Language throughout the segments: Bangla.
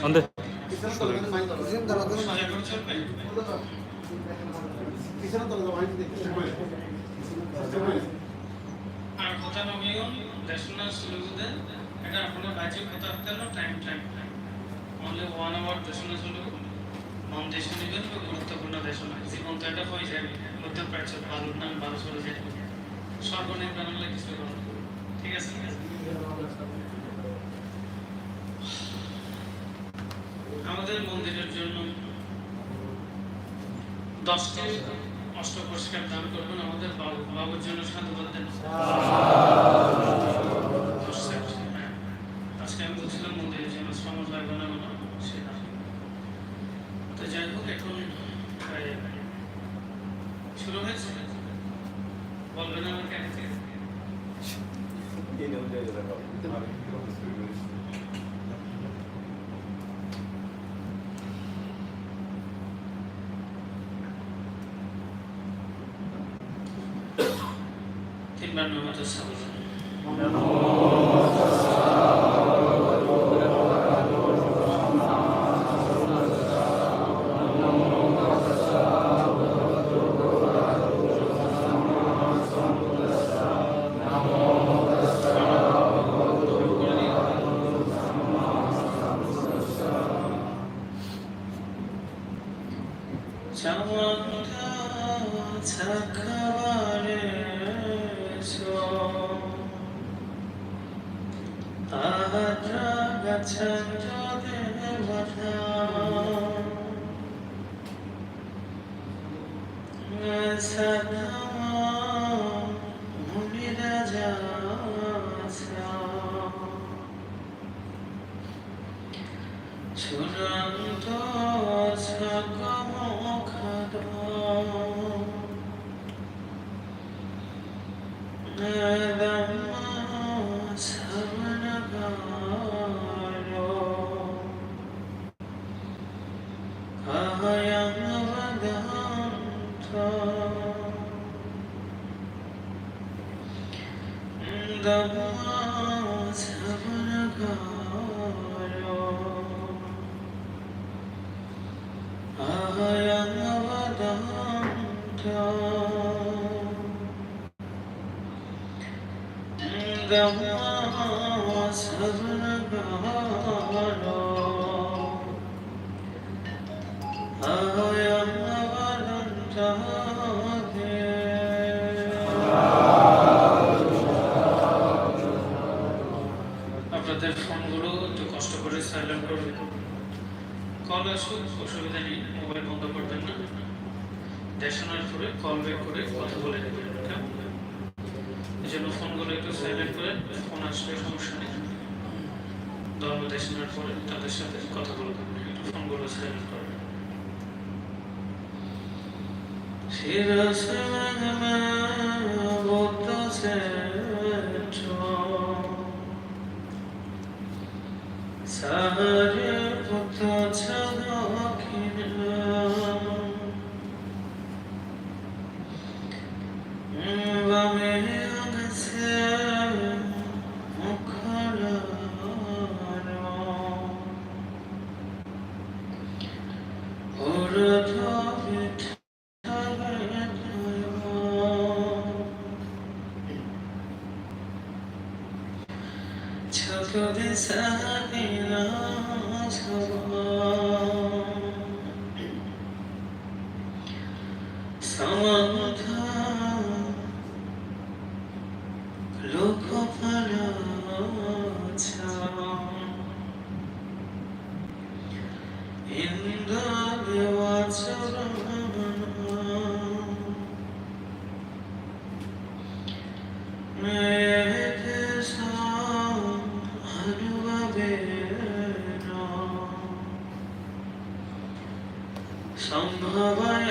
안돼 আর কথা দেশনার সুলুগুদে এটা আপনার বাজে কথা time time only one hour দেশনা সুলুগু নন দেশন নিবেন গুরুত্বপূর্ণ দেশনা জীবন তো এটা হয়ে যাবে মধ্যে প্রাচ্য বালুর নাম বারো চলে যাবে সর্বনিম্ন কিছু ঠিক আছে? আমাদের মন্দিরের জন্য দশটি অষ্ট পুরস্কার দান করবেন। আমাদের বাবু বাবুর জন্য সাধুবাদ দেন من وتسوزن time. আপনাদের ফোনগুলো একটু কষ্ট করে সাইলেন্ট করবেন কল আসুক, অসুবিধা নেই মোবাইল বন্ধ করবেন না। দেশনার করে কল ব্যাক করে কথা বলে নেবেন কেমন জন্য ফোনগুলো একটু সাইলেন্ট করে, ফোন আসলে সমস্যা নেই। পরে তাদের সাথে কথা বলবেন একটু ফোনগুলো সাইলেন্ট সারে ছোট সম্ভবায়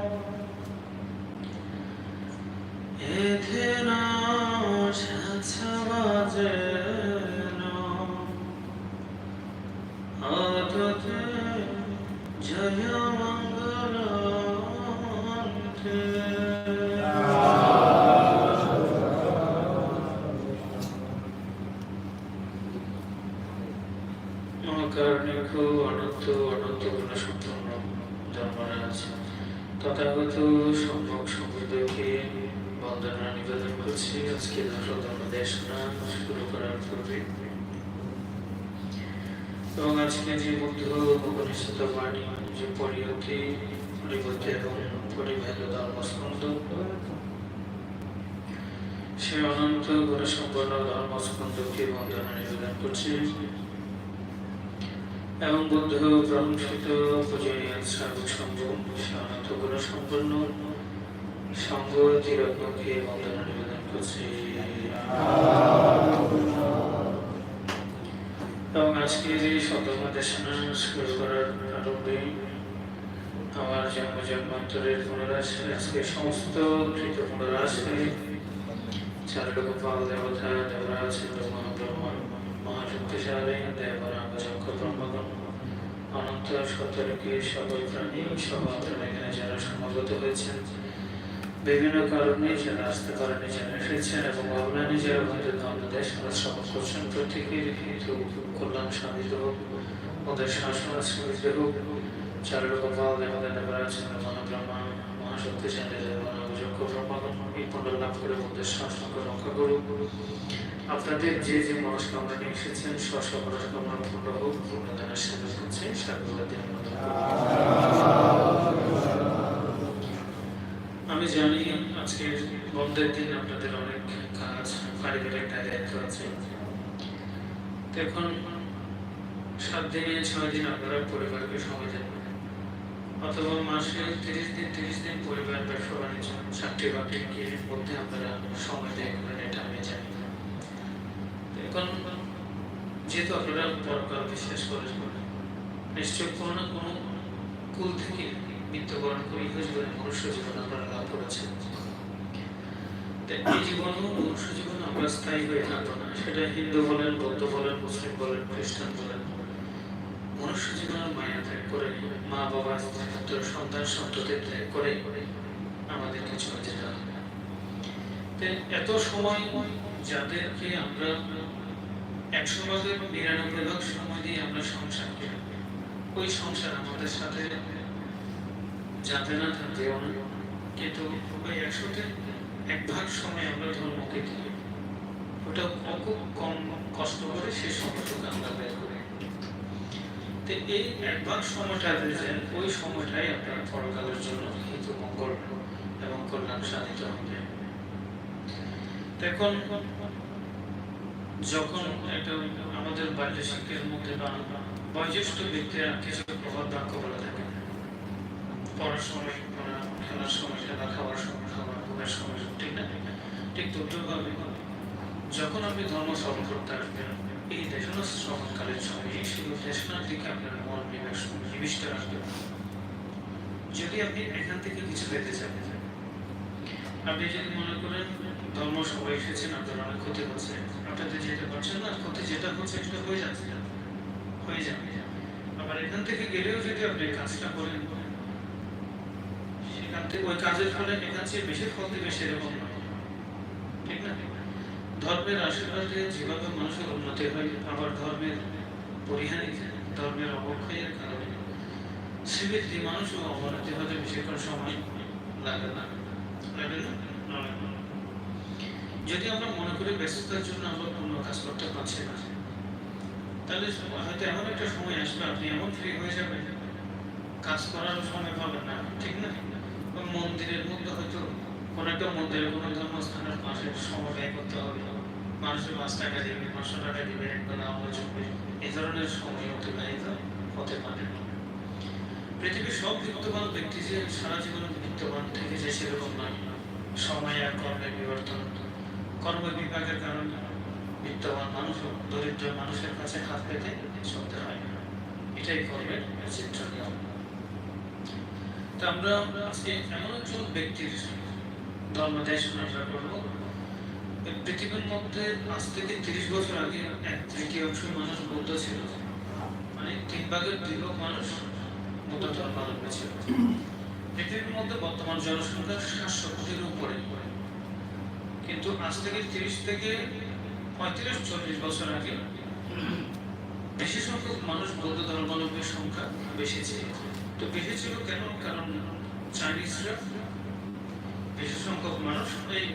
মহাকারণিক অনন্ত অনন্ত গুণ সম্পন্ন তথাগত সম্ভব সমৃদ্ধকে বন্দনা নিবেদন করছি। আজকে দেশনা শুরু করার পূর্বে। এবং আজকে যে বুদ্ধ যে পরিবর্তে এবং পরিভেদ সে অনন্ত গুণ সম্পন্ন ধর্মস্কন্ধকে বন্দনা নিবেদন করছি। এবং বুদ্ধ প্রশংসিত পূজনীয় শ্রাবক সঙ্গ সে গুণ সম্পন্ন সঙ্গ তিরত্নকে বন্দনা নিবেদন করছি। এবং আজকে যে শতমা দেশনা শুরু করার আরম্ভে আমার জন্ম জন্মান্তরের পুনরাশে, আজকে সমস্ত কৃত পুনরাশে চারুগোপাল দেবতা, দেবরাজ মহাব্রহ্ম মহাশক্তিশালী ব্রহ্মগণ যারা সমাগত হয়েছেন, বিভিন্ন কারণে যারা আসতে পারেনি যারা এসেছেন এবং অনলাইনে যারা আমাদের ধর্মদেশ আমরা সফল কল্যাণ সাধিত হোক, ওদের শাসন স্মৃতি হোক করে রক্ষা করুক। আপনাদের যে যে মনস্কামনা নিয়ে এসেছেন মনস্কামনা পূর্ণ হোক সাথে আমি জানি আজকে বন্ধের দিন, আপনাদের অনেক কাজ পারিবারিক দায়িত্ব আছে। এখন সাত দিনে ছয় দিন আপনারা পরিবারকে সময় দেন। অথবা মাসে তিরিশ দিন তিরিশ দিন পরিবার, ব্যবসা, বাণিজ্য মধ্যে আপনারা সময় দেয় এটা আমি জানি এখন যেহেতু আপনারা পরকাল বিশ্বাস করেন নিশ্চয় কোনো না কোনো কুল থেকে মৃত্যুবরণ করে জীবনে মনুষ্য জীবন আপনারা লাভ করেছেন। এই জীবনও মনুষ্য জীবন আমরা স্থায়ী হয়ে থাকব না। সেটা হিন্দু বলেন, বৌদ্ধ বলেন, মুসলিম বলেন, খ্রিস্টান বলেন মা বাবা পুত্র সন্তান সন্ততি ত্যাগ করে আমাদেরকে চলে যেতে হবে এত সময় যাদেরকে আমরা একশো ভাগের নিরানব্বই ভাগ সময় দিয়ে আমরা সংসার করি ওই সংসার আমাদের সাথে যাতে না থাকতেও না কিন্তু ওই একশোতে এক ভাগ সময় আমরা ধর্মকে দিই ওটা কম কষ্ট করে সেই সময়টুকু আমরা ব্যয় করি। তো এই এক সময়টা দিয়েছেন, ওই সময়টাই আপনার পরকালের জন্য হিতু মঙ্গল এবং কল্যাণ সাধিত হবে। তো এখন যখন একটা আমাদের বাল্য মধ্যে বা বয়োজ্যেষ্ঠ ব্যক্তিরা কিছু প্রভাব বাক্য বলে থাকে পড়ার সময় খেলার সময়, খেলা খাওয়ার সময় খাওয়া ঘুমের সময়, ঠিক না? ঠিক তদ্রুপভাবে যখন আপনি ধর্ম শ্রবণ করতে আসবেন এই দেশনা শ্রবণকালের সময় এই শুধু দিকে আপনার মন নিবিষ্ট রাখবেন যদি আপনি এখান থেকে কিছু পেতে চান, আপনি যদি মনে করেন ধর্ম সবাই এসেছেন আপনার অনেক ক্ষতি হচ্ছে আপনাদের যেতে পারছেন না, ক্ষতি যেটা হচ্ছে সেটা হয়ে যাচ্ছে, হয়ে যাবে আবার এখান থেকে গেলেও যদি আপনি কাজটা করেন, সেখান থেকে ওই কাজের ফলে এখান চেয়ে বেশি ফল দিবে সেরকম ঠিক না? ধর্মের আশীর্বাদে যেভাবে মানুষের উন্নতি হয়, আবার ধর্মের পরিহানি ধর্মের অবক্ষয়ের কারণে। শ্রীবৃদ্ধি মানুষও অবনতি হতে বেশিক্ষণ সময় লাগে না। যদি আমরা মনে করি ব্যস্ততার জন্য আমরা কোনো কাজ করতে পারছি না, তাহলে হয়তো এমন একটা সময় আসবে, আপনি এমন ফ্রি হয়ে যাবেন। কাজ করার সময় পাবেন না, ঠিক না? মন্দিরের একটা মন্দিরের কোনো ধর্মস্থানের পাশে সময় ব্যয় করতে হবে মানুষের পাঁচ টাকা দিবে, পাঁচশো টাকা দিবে একবার আমরা ধরনের সময় অতিবাহিত হতে পারে। পৃথিবীর সব বিত্তবান ব্যক্তি যে সারা জীবন বিত্তবান থেকে যে সেরকম নয়। সময় আর কর্মের বিবর্তন। কর্ম বিভাগের কারণে বিত্তবান মানুষ দরিদ্র মানুষের কাছে হাত পেতে চলতে হয় এটাই কর্মের চিত্র নিয়ম। তো আমরা আজকে এমন একজন ব্যক্তির ধর্মদেশ আমরা করব। পৃথিবীর মধ্যে আজ থেকে তিরিশ বছর আগে এক মানুষ বৌদ্ধ ছিল। মানে তিন ভাগের দুই ভাগ মানুষ বৌদ্ধ ধর্মাবলম্বী ছিল পৃথিবীর মধ্যে বর্তমান জনসংখ্যা সাতশো কোটির উপরে। কিন্তু আজ থেকে তিরিশ থেকে পঁয়ত্রিশ, চল্লিশ বছর আগে বেশি সংখ্যক মানুষ বৌদ্ধ ধর্মাবলম্বীর সংখ্যা বেশি ছিল। তো বেশি ছিল কেন? কারণ চাইনিজরা বেশি সংখ্যক মানুষ এই